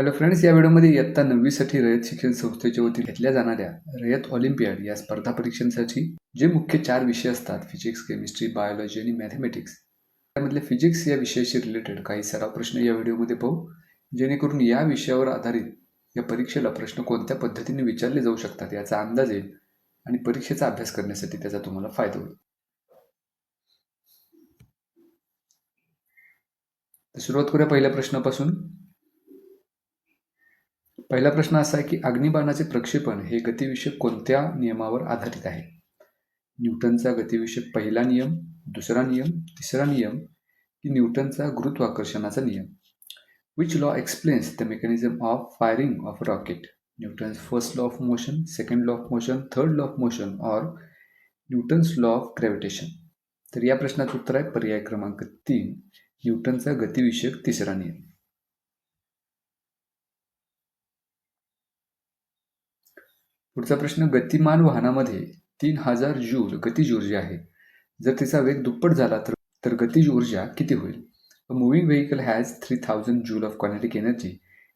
Hello friends या व्हिडिओमध्ये इयत्ता नववीसाठी रयत शिक्षण संस्थेच्या वतीने घेतल्या जाणाऱ्या रयत ऑलिम्पियाड या स्पर्धा परीक्षांसाठी जे मुख्य चार विषय असतात फिजिक्स केमिस्ट्री बायोलॉजी आणि मॅथमॅटिक्स त्यामधले फिजिक्स या विषयाशी रिलेटेड काही सराव प्रश्न या व्हिडिओमध्ये पाहू. जेणेकरून या विषयावर आधारित या परीक्षेला प्रश्न कोणत्या पद्धतीने विचारले जाऊ शकतात याचा अंदाज येईल आणि परीक्षेचा अभ्यास करण्यासाठी त्याचा तुम्हाला फायदा होईल. तर सुरुवात करूया पहिल्या प्रश्नापासून. पहिला प्रश्न असा आहे की अग्निबाणाचे प्रक्षेपण हे गतिविषयक कोणत्या नियमावर आधारित आहे? न्यूटनचा गतिविषयक पहिला नियम दुसरा नियम तिसरा नियम की न्यूटनचा गुरुत्वाकर्षणाचा नियम? Which law explains the mechanism of firing of rocket Newton's first law of motion second law of motion third law of motion or Newton's law of gravitation तर या प्रश्नाचं उत्तर आहे पर्याय क्रमांक तीन न्यूटनचा गतिविषयक तिसरा नियम. पुढचा प्रश्न गतिमान वाहनामध्ये तीन हजार जूल गतिज ऊर्जा आहे. जर तिचा वेग दुप्पट झाला तर तर गतिज ऊर्जा किती होईल? A moving vehicle has three thousand joule of kinetic energy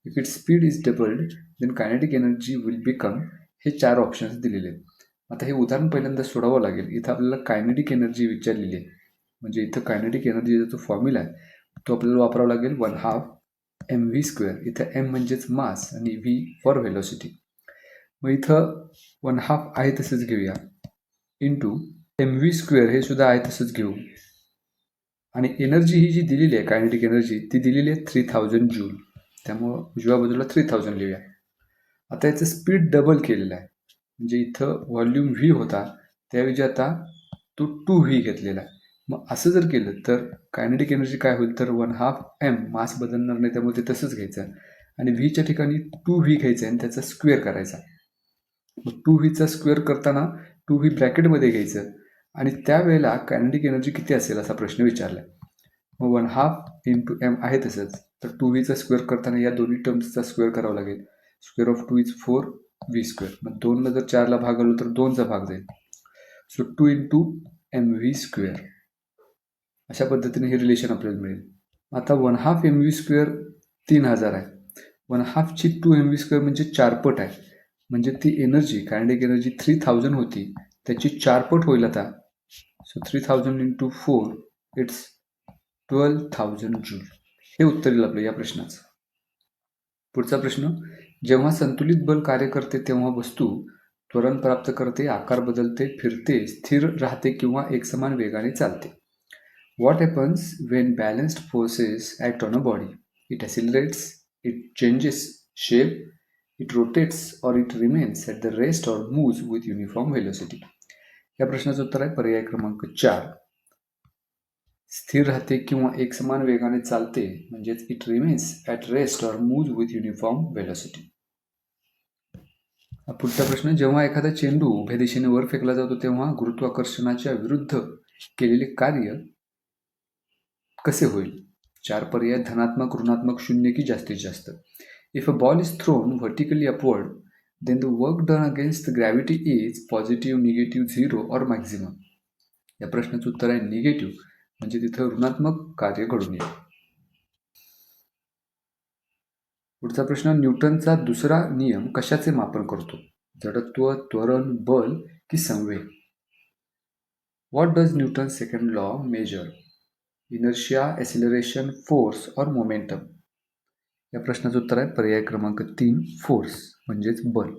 if it speed is doubled then kinetic energy will become हे चार ऑप्शन्स दिलेले आहेत. आता हे उदाहरण पहिल्यांदा सोडावं लागेल. इथं आपल्याला कायनेटिक एनर्जी विचारलेली आहे. म्हणजे इथं कायनेटिक एनर्जीचा जो फॉर्म्युला आहे तो आपल्याला वापरावा लागेल. One half M V square इथं एम म्हणजेच मास आणि व्ही फॉर व्हेलॉसिटी मग इथं वन हाफ आहे तसंच घेऊया. इंटू एम व्ही स्क्वेअर हे सुद्धा आहे तसंच घेऊ. आणि एनर्जी ही जी दिलेली आहे कायनेटिक एनर्जी ती दिलेली आहे थ्री थाउजंड जूल त्यामुळं उजव्या बाजूला थ्री थाउजंड लिहूया. आता याचं स्पीड डबल केलेलं आहे. म्हणजे इथं व्हॉल्यूम व्ही होता त्याऐवजी आता तो टू व्ही घेतलेला आहे. मग असं जर केलं तर कायनेटिक एनर्जी काय होईल? तर वन हाफ एम मास बदलणार नाही त्यामुळे ते तसंच घ्यायचं आणि व्हीच्या ठिकाणी टू व्ही घ्यायचं आणि त्याचा स्क्वेअर करायचा मग टू व्हीचा स्क्वेअर करताना टू व्ही ब्रॅकेटमध्ये घ्यायचं. आणि त्यावेळेला कायनेटिक एनर्जी किती असेल असा प्रश्न विचारला. मग वन हाफ इंटू एम आहे तसंच. तर टू व्हीचा स्क्वेअर करताना या दोन्ही टर्म्सचा स्क्वेअर करावा लागेल. Square of two is four V square मग दोनला जर चारला भाग आलो तर दोनचा भाग जाईल. So two into M V square अशा पद्धतीने हे रिलेशन आपल्याला मिळेल. आता one half M V square तीन हजार आहे. वन हाफची टू एम व्ही स्क्वेअर म्हणजे चारपट आहे. म्हणजे ती energy kinetic energy three thousand होती. त्याची चारपट होईल आता. So three thousand into four it's twelve thousand joule हे उत्तर येईल आपलं या प्रश्नाचं. पुढचा प्रश्न जेव्हा संतुलित बल कार्य करते तेव्हा वस्तू त्वरण प्राप्त करते आकार बदलते फिरते स्थिर राहते किंवा एकसमान वेगाने चालते. What happens when balanced forces act on a body it accelerates it changes shape it rotates, or it remains at the rest or moves with uniform velocity. या प्रश्नाचं उत्तर आहे पर्याय क्रमांक चार. स्थिर राहते किंवा एकसमान वेगाने चालते म्हणजेच it remains at rest or move with uniform velocity पुढचा प्रश्न जेव्हा एखादा चेंडू उभ्या दिशेने वर फेकला जातो तेव्हा गुरुत्वाकर्षणाच्या विरुद्ध केलेले कार्य कसे होईल? चार पर्याय धनात्मक ऋणात्मक शून्य की जास्तीत जास्त. If a ball is thrown vertically upward then the work done against the gravity is positive negative zero or maximum या प्रश्नाचं उत्तर आहे निगेटिव्ह म्हणजे तिथं ऋणात्मक कार्य घडून येईल. पुढचा प्रश्न न्यूटनचा दुसरा नियम कशाचे मापन करतो? जडत्व त्वरण बल की संवेग? What does Newton second law measure inertia acceleration force or momentum या प्रश्नाचं उत्तर आहे पर्याय क्रमांक तीन फोर्स म्हणजेच बल.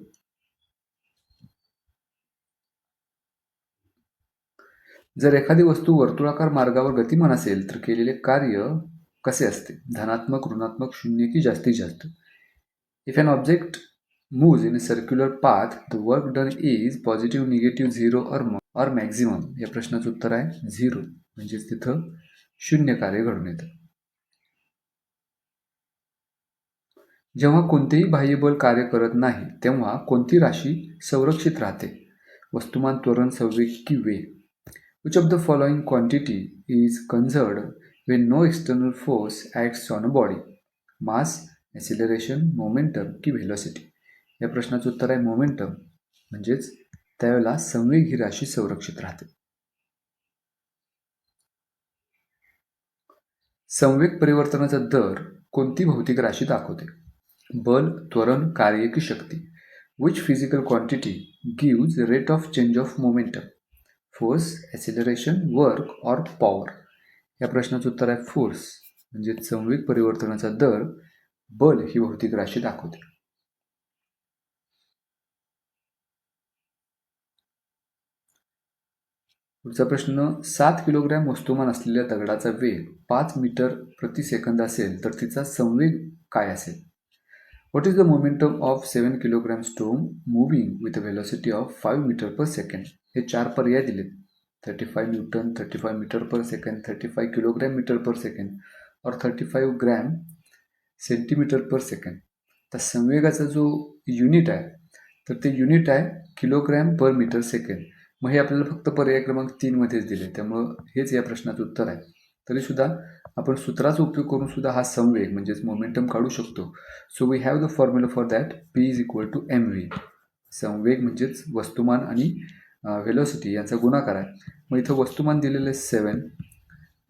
जर एखादी वस्तू वर्तुळाकार मार्गावर गतिमान असेल तर केलेले कार्य कसे असते? धनात्मक ऋणात्मक शून्य की जास्तीत जास्त? If an object moves in a circular path the work done is positive negative zero or or maximum या प्रश्नाचं उत्तर आहे झिरो म्हणजेच तिथं शून्य कार्य घडून येतं. जेव्हा कोणतेही बाह्यबल कार्य करत नाही तेव्हा कोणती राशी संरक्षित राहते? वस्तुमान त्वरण संवेग की वे which of the following quantity is conserved when no external force acts on a body mass acceleration momentum की व्हेलॉसिटी या प्रश्नाचं उत्तर आहे मोमेंटम म्हणजेच त्यावेळेला संवेग ही राशी संरक्षित राहते. संवेग परिवर्तनाचा दर कोणती भौतिक राशी दाखवते? बल त्वरण कार्य की शक्ती which physical quantity gives rate of change of momentum force acceleration work or power या प्रश्नाचं उत्तर आहे फोर्स म्हणजे संवेग परिवर्तनाचा दर बल ही भौतिक राशी दाखवते. पुढचा प्रश्न सात किलोग्रॅम वस्तुमान असलेल्या दगडाचा वेग पाच मीटर प्रति सेकंद असेल तर तिचा संवेग काय असेल? What is the momentum of seven kilogram stone moving with a velocity of five metre per second हे चार पर्याय दिलेत thirty five newton thirty five metre per second thirty five kilogram metre per second or thirty five gram centimetre per second तर संवेगाचा जो unit आहे तर ते युनिट आहे किलोग्रॅम पर मीटर सेकंड मग हे आपल्याला फक्त पर्याय क्रमांक तीनमध्येच दिले. त्यामुळं हेच या प्रश्नाचं उत्तर आहे. तरीसुद्धा आपण सूत्राचा उपयोग करून सुद्धा हा संवेग म्हणजेच मोमेंटम काढू शकतो. So we have the formula for that P is equal to M V संवेग म्हणजेच वस्तुमान आणि व्हेलॉसिटी यांचा गुणाकार आहे. मग इथं वस्तुमान दिलेलं आहे सेवन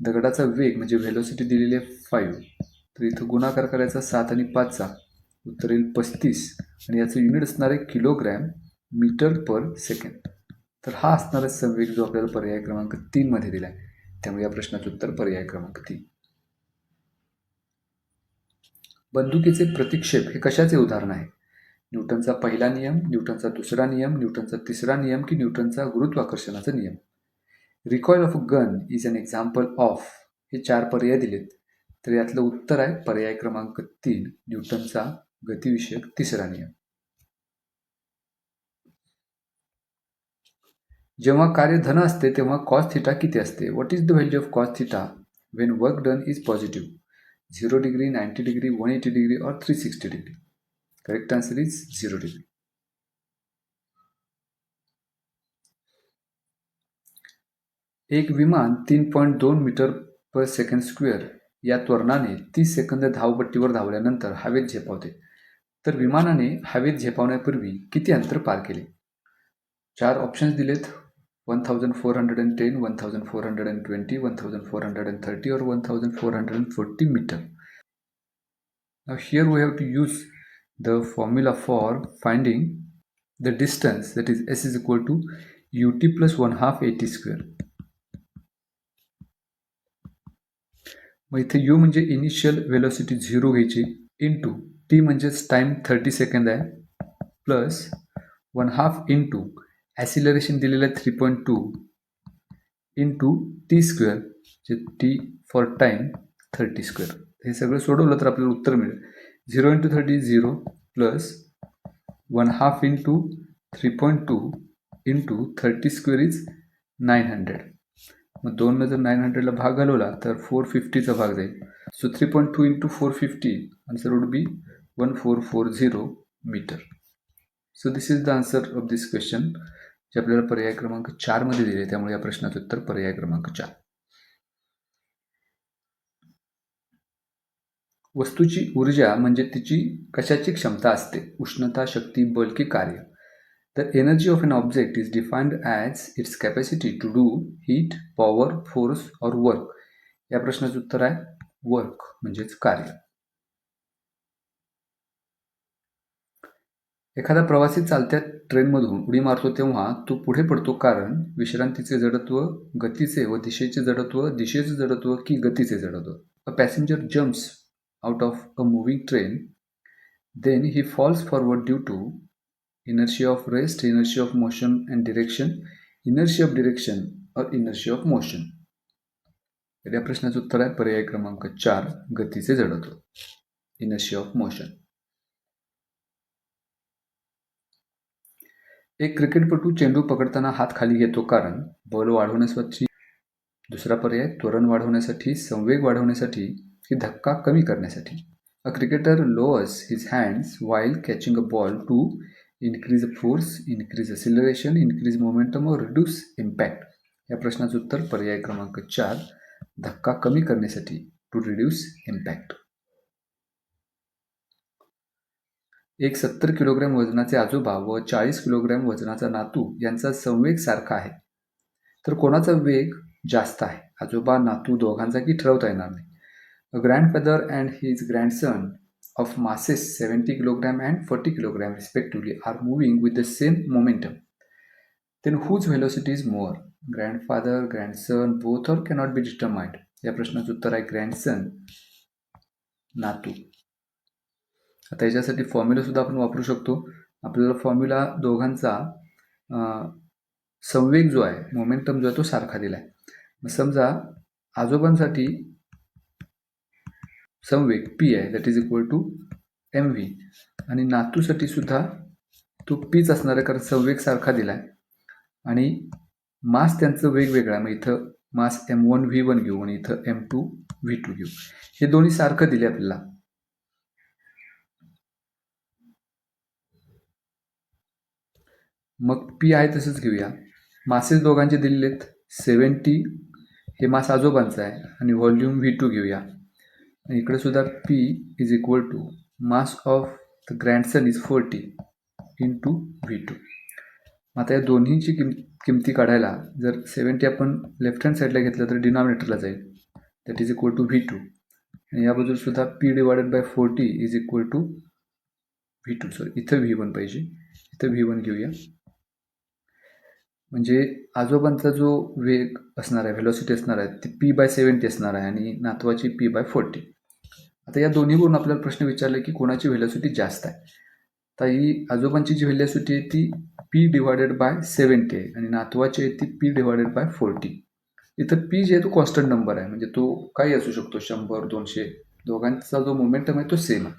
दगडाचा वेग म्हणजे व्हेलॉसिटी दिलेली आहे फाईव्ह तर इथं गुणाकार करायचा सात आणि पाचचा. उत्तर येईल पस्तीस. आणि याचं युनिट असणार आहे किलोग्रॅम मीटर पर सेकंड तर हा असणारा संवेग जो आपल्याला पर्याय क्रमांक तीनमध्ये दिला आहे त्यामुळे या प्रश्नाचं उत्तर पर्याय क्रमांक तीन. बंदुकीचे प्रतिक्षेप हे कशाचे उदाहरण आहे? न्यूटनचा पहिला नियम न्यूटनचा दुसरा नियम न्यूटनचा तिसरा नियम की न्यूटनचा गुरुत्वाकर्षणाचा नियम? Recoil of a gun is an example of हे चार पर्याय दिलेत. तर यातलं उत्तर आहे पर्याय क्रमांक तीन न्यूटनचा गतिविषयक तिसरा नियम. जेव्हा कार्य धन असते तेव्हा कॉस थिटा किती असते? What is the value of cos theta when work done is positive zero degree ninety degree one eighty degree or three sixty degree correct answer is zero degree एक विमान तीन पॉईंट दोन metre per second square या त्वरणाने तीस second धावपट्टीवर धावल्यानंतर हवेत झेपावते. तर विमानाने हवेत झेपावण्यापूर्वी किती अंतर पार केले? चार ऑप्शन्स दिलेत. One thousand four hundred and ten one thousand four hundred and twenty one thousand four hundred and thirty और one thousand four hundred and forty metre Now here we have to use the formula for finding the distance that is s is equal to ut plus 1 half at square. मग इथे you म्हणजे initial velocity zero घ्यायची into T म्हणजेच time thirty second आहे plus one half into acceleration दिलेलं आहे three point two into T square जे T for time thirty square हे सगळं सोडवलं तर आपल्याला उत्तर मिळेल. Zero into thirty zero plus one half into three point two into thirty square is nine hundred मग दोननं जर नाईन हंड्रेडला भाग घालवला तर फोर फिफ्टीचा भाग जाईल. So three point two into four fifty answer would be one four four zero metre so this is the answer of this question जे आपल्याला पर्याय क्रमांक चारमध्ये दिले त्यामुळे या प्रश्नाचं उत्तर पर्याय क्रमांक चार. वस्तूची ऊर्जा म्हणजे तिची कशाची क्षमता असते? उष्णता शक्ती बल की कार्य. The energy of an object is defined as its capacity to do heat power force or work या प्रश्नाचं उत्तर आहे वर्क म्हणजेच कार्य. एखादा प्रवासी चालत्या ट्रेनमधून उडी मारतो तेव्हा तो पुढे पडतो कारण विश्रांतीचे जडत्व गतीचे व दिशेचे जडत्व दिशेचे जडत्व की गतीचे जडत्व. A passenger jumps out of a moving train then he falls forward due to inertia of rest inertia of motion and direction inertia of direction और इनर्शी ऑफ मोशन या प्रश्नाचं उत्तर आहे पर्याय क्रमांक चार गतीचे जडत्व. इनर्शी ऑफ मोशन एक क्रिकेटपटू चेंडू पकडताना हात खाली घेतो कारण बॉल वाढवण्यासाठी. दुसरा पर्याय त्वरण वाढवण्यासाठी संवेग वाढवण्यासाठी की धक्का कमी करण्यासाठी. A cricketer lowers his hands while catching a ball to increase force increase acceleration increase momentum or reduce impact या प्रश्नाचं उत्तर पर्याय क्रमांक चार धक्का कमी करण्यासाठी टू रिड्यूस इम्पॅक्ट एक सत्तर किलोग्रॅम वजनाचे आजोबा व चाळीस किलोग्रॅम वजनाचा नातू यांचा संवेग सारखा आहे. तर कोणाचा वेग जास्त आहे? आजोबा नातू दोघांचाही ठरवता येणार नाही. Grandfather and his grandson of masses seventy kilogram and forty kilogram respectively are moving with the same momentum then whose velocity is more grandfather grandson both or cannot be determined या प्रश्नाचं उत्तर आहे ग्रँड सन नातू. आता याच्यासाठी फॉर्म्युलासुद्धा आपण वापरू शकतो. आपल्याला फॉर्म्युला दोघांचा संवेग जो आहे मोमेंटम जो आहे तो सारखा दिला आहे मग समजा आजोबांसाठी संवेग पी आहे that is equal to M V आणि नातूसाठी सुद्धा तो पीच असणार आहे कारण संवेग सारखा दिला आहे आणि मास त्यांचं वेगवेगळं आहे मग इथं mass M one V one घेऊ आणि इथं एम टू व्ही टू घेऊ. हे दोन्ही सारखं दिले आपल्याला. मग पी आहे तसंच घेऊया. मासेस दोघांचे दिलेले आहेत सेवन्टी हे मास आजोबांचं आहे. आणि व्हॉल्यूम व्ही टू घेऊया. इकडे सुद्धा P is equal to mass of the grandson is forty in two V two आता या दोन्हीची किम किमती काढायला जर सेवन्टी आपण लेफ्ट हँड साईडला घेतलं तर डिनॉमिनेटरला जाईल. That is equal to V two आणि याबद्दल सुद्धा P divided by forty is equal to V two sorry इथं व्ही वन पाहिजे. इथं व्ही वन घेऊया. म्हणजे आजोबांचा जो वेग असणार आहे व्हेलॉसिटी असणार आहे ती पी बाय सेवन्टी असणार आहे आणि नातवाची पी बाय फोर्टी आता या दोन्हीवरून आपल्याला प्रश्न विचारला की कोणाची व्हेलॉसिटी जास्त आहे? तर ही आजोबांची जी व्हेलॉसिटी आहे ती पी डिवायडेड बाय सेवन्टी आहे आणि नातवाची आहे ती पी डिवायडेड बाय फोर्टी इथं पी जे आहे तो कॉन्स्टंट नंबर आहे. म्हणजे तो काही असू शकतो शंभर दोनशे दोघांचा जो मोमेंटम आहे तो सेम आहे.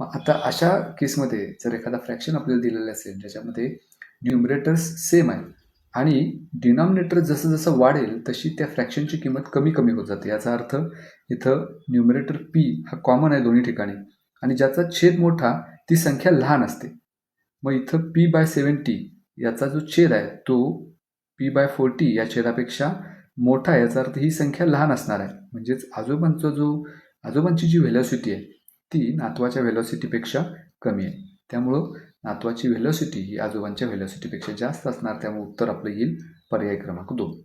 मग आता अशा केसमध्ये जर एखादा फ्रॅक्शन आपल्याला दिलेला असेल ज्याच्यामध्ये न्युमरेटर्स सेम आहे आणि डिनॉमिनेटर जसं जसं वाढेल तशी त्या फ्रॅक्शनची किंमत कमी कमी होत जाते. याचा अर्थ इथं न्युमरेटर पी हा कॉमन आहे दोन्ही ठिकाणी आणि ज्याचा छेद मोठा ती संख्या लहान असते. मग इथं पी बाय सेवन्टी याचा जो छेद आहे तो पी बाय फोर्टी या छेदापेक्षा मोठा आहे. याचा अर्थ ही संख्या लहान असणार आहे. म्हणजेच आजोबांचा जो आजोबांची जी व्हेलॉसिटी आहे ती नातवाच्या व्हेलॉसिटीपेक्षा कमी आहे. त्यामुळं नातवाची व्हेलॉसिटी ही आजोबांच्या व्हेलॉसिटीपेक्षा जास्त असणार त्यामुळे उत्तर आपलं येईल. पर्याय क्रमांक दोन.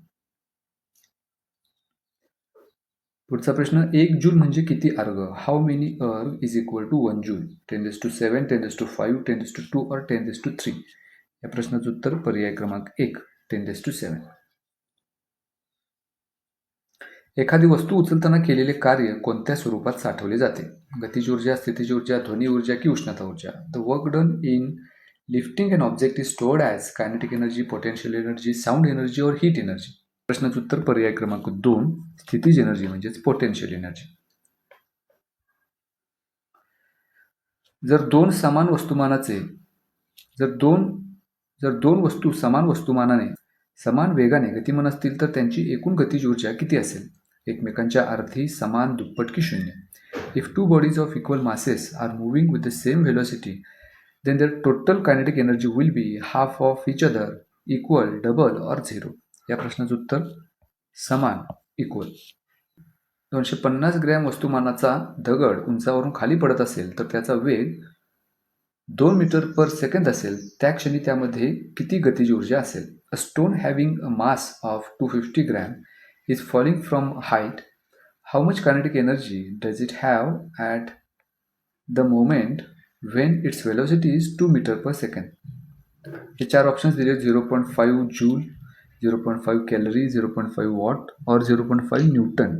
पुढचा प्रश्न एक जूल म्हणजे किती erg how many erg is equal to one joule ten raise to seven ten raise to five ten raise to two और टेन डेस टू थ्री या प्रश्नाचं उत्तर पर्याय क्रमांक एक टेन डेस टू सेवन एखादी वस्तू उचलताना केलेले कार्य कोणत्या स्वरूपात साठवले जाते? गतिज ऊर्जा स्थितीज ऊर्जा ध्वनी ऊर्जा की उष्णता ऊर्जा? The work done in lifting and object is stored as kinetic energy potential energy sound energy और हीट एनर्जी प्रश्नाचं उत्तर पर्याय क्रमांक दोन स्थितीज एनर्जी म्हणजेच पोटेन्शियल एनर्जी जर दोन समान वस्तुमानाचे जर दोन जर दोन वस्तू समान वस्तुमानाने समान वेगाने गतिमान असतील तर त्यांची एकूण गतिज ऊर्जा किती असेल? एकमेकांच्या अर्धी समान दुप्पट की शून्य. If two bodies of equal masses are moving with the same velocity then their total kinetic energy will be half of each other equal double or zero या प्रश्नाचं उत्तर समान इक्वल दोनशे पन्नास ग्रॅम वस्तुमानाचा दगड उंचावरून खाली पडत असेल तर त्याचा वेग दोन मीटर पर सेकंद असेल. त्या क्षणी त्यामध्ये किती गतिज ऊर्जा असेल? A stone having a mass of two fifty gram is falling from height how much kinetic energy does it have at the moment when its velocity is two metre per second हे चार options दिले zero point five joule zero point five calorie zero point five watt और zero point five newton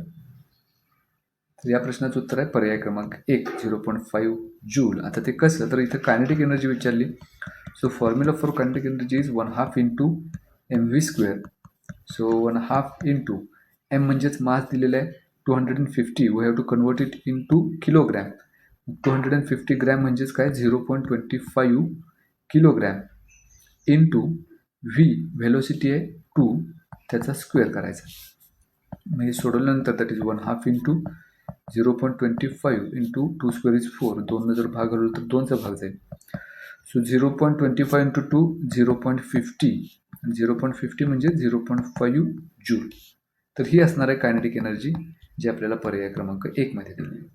तर या प्रश्नाचं उत्तर आहे पर्याय क्रमांक एक झिरो पॉईंट फाईव्ह जूल आता ते कसं तर इथं कायनेटिक एनर्जी विचारली. So formula for kinetic energy is one half into M V square so one half into M म्हणजेच मास दिलेलं आहे two hundred and fifty we have to convert it into kilogram two hundred and fifty gram म्हणजेच काय? Zero point twenty five kilogram into V velocity आहे two त्याचा square करायचा. म्हणजे सोडवल्यानंतर that is one half into zero point twenty five into two square is four दोननं जर भाग घालवलं तर दोनचा भाग जाईल. So zero point twenty five into two zero point fifty zero point fifty म्हणजे झिरो पॉईंट फाईव्ह जूल तर ही असणार आहे कायनेटिक एनर्जी जी आपल्याला पर्याय क्रमांक एकमध्ये दिली